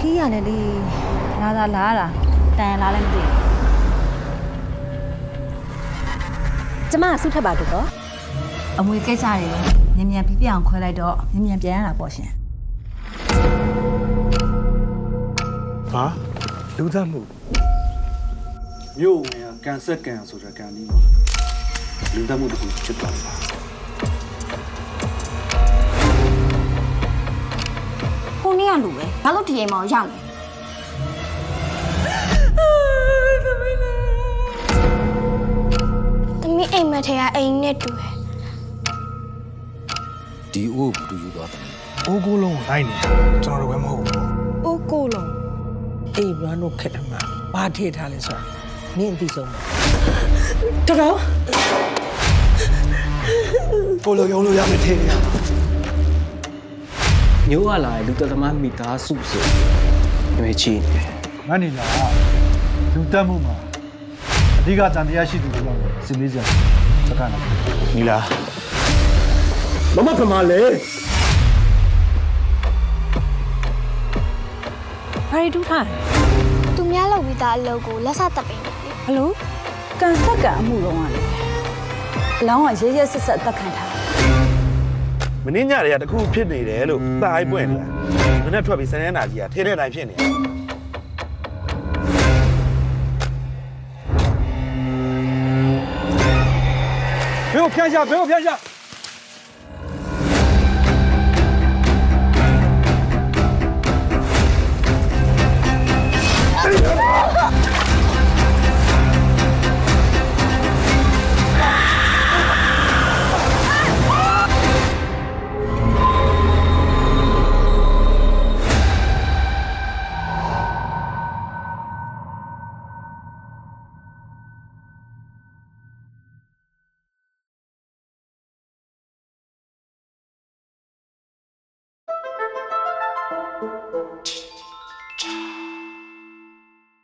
ခီးရတယ်လေလာသာလာတာတန်လာလည်းမသိဘူးကျမကဆုထပ်ပါတော့အမွေကိစ္စတွေမြန်မြန်ပြီးပြအောင်ခွဲလိုက်တော့မြန်မြန်ပြန်ရတာပေါ့ရှင်ဟာလူသားမှုမြို့ဝင်ကကန်ဆက်ကန်ဆိုတဲ့ကန်ဒီမှာလူသတ်မှုတစ်ခုဖြစ်သွားတာ လူပဲဘာလို့ဒီအိမ်မှာရောက်လဲသမီးအိမ်မက်ထဲကအိမ်နဲ့တူတယ်ဒီအိုးကိုဘူးယူသွားတယ်အိုးကိုလုံးကိုလိုက်နေတာကျွန်တော်တို့ပဲမဟုတ်ဘူးအိုးကိုလုံးအေးဘရန်တို့ခက်တယ်မှာဘာထည့်ထားလဲဆိုတာနင့်အသိဆုံးပါတော်တော်ကိုလိုရုံလို့ရမယ်ထင်နေရ မျိုးကလာတဲ့လူသက်သမားမိသားစုဆိုရွေးချီနေတယ်ငါနေလာလူသတ်မှုမှာအဓိကတန်တရားရှိသူတွေတော့စစ်မေးစရာစကားနာနီလာမမဖမလဲဘာရီတူးထားလဲသူများလုပ်ပြီးသားအလုပ်ကိုလက်စတပ်ပေးတယ်လေဘလို့ကန်ဆက်ကန်အမှုတော့ကလေအလောင်းကရဲရဲဆက်ဆက်အသက်ခံထားတာ မင်းညတွေကတခုဖြစ်နေတယ်လို့တာအိုက်ပွင့်နေတာမင်းနဲ့ထွက်ပြီးစနေနာကြီးကထဲတဲ့တိုင်းဖြစ်နေတယ်ဘယ်ကိုဖျန်းရှာဘယ်ကိုဖျန်းရှာ